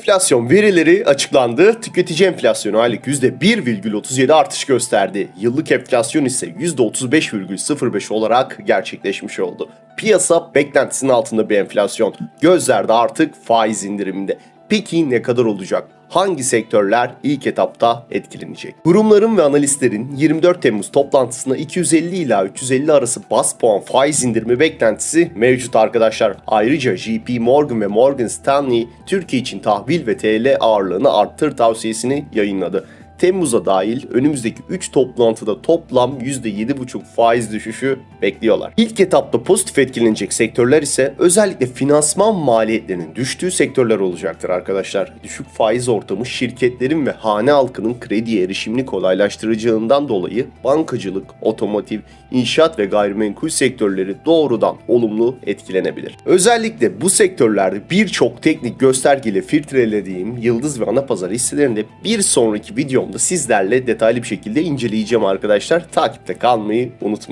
Enflasyon verileri açıklandı. Tüketici enflasyonu aylık %1,37 artış gösterdi. Yıllık enflasyon ise %35,05 olarak gerçekleşmiş oldu. Piyasa beklentisinin altında bir enflasyon. Gözlerde artık faiz indiriminde. Peki ne kadar olacak? Hangi sektörler ilk etapta etkilenecek? Kurumların ve analistlerin 24 Temmuz toplantısında 250 ila 350 arası bas puan faiz indirimi beklentisi mevcut arkadaşlar. Ayrıca JP Morgan ve Morgan Stanley Türkiye için tahvil ve TL ağırlığını arttır tavsiyesini yayınladı. Temmuz'a dahil önümüzdeki 3 toplantıda toplam %7,5 faiz düşüşü bekliyorlar. İlk etapta pozitif etkilenecek sektörler ise özellikle finansman maliyetlerinin düştüğü sektörler olacaktır arkadaşlar. Düşük faiz ortamı şirketlerin ve hane halkının krediye erişimini kolaylaştıracağından dolayı bankacılık, otomotiv, inşaat ve gayrimenkul sektörleri doğrudan olumlu etkilenebilir. Özellikle bu sektörlerde birçok teknik göstergeyle filtrelediğim yıldız ve ana pazar hisselerinde bir sonraki videomda sizlerle detaylı bir şekilde inceleyeceğim arkadaşlar. Takipte kalmayı unutmayın.